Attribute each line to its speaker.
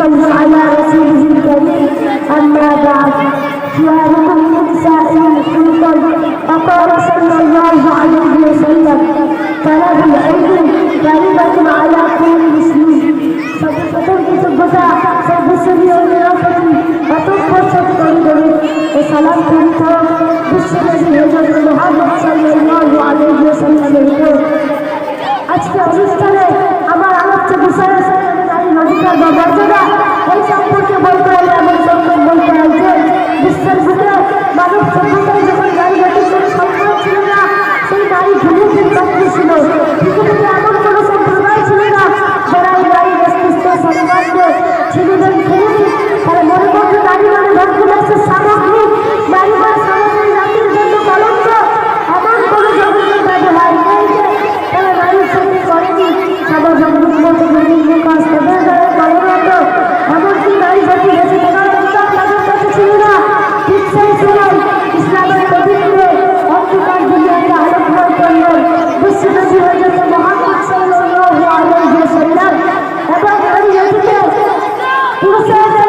Speaker 1: صلوا على رسوله الكريم أما بعد خياركم لنسائهم خلقا فقال صلى الله عليه وسلم طلب العلم فريضة على كل مسلم সর্বপ্রথম কৃতজ্ঞতা সর্বশ্বরীয় নিরাপত্তি অতঃপর সৎকরি দেবে ও সালাম করিত বিশ্বনবী হজরত মোহাম্মদ সাল্লাল্লাহু আলাইহি ওয়াসাল্লামের উপর আজকে অনুষ্ঠানে নারীর অধিকার বা মর্যাদা এই সম্পর্কে বলতে হলে এমন যে বিশ্বের ছিল না, সেই নারী ভূমির চাকরি ছিল। você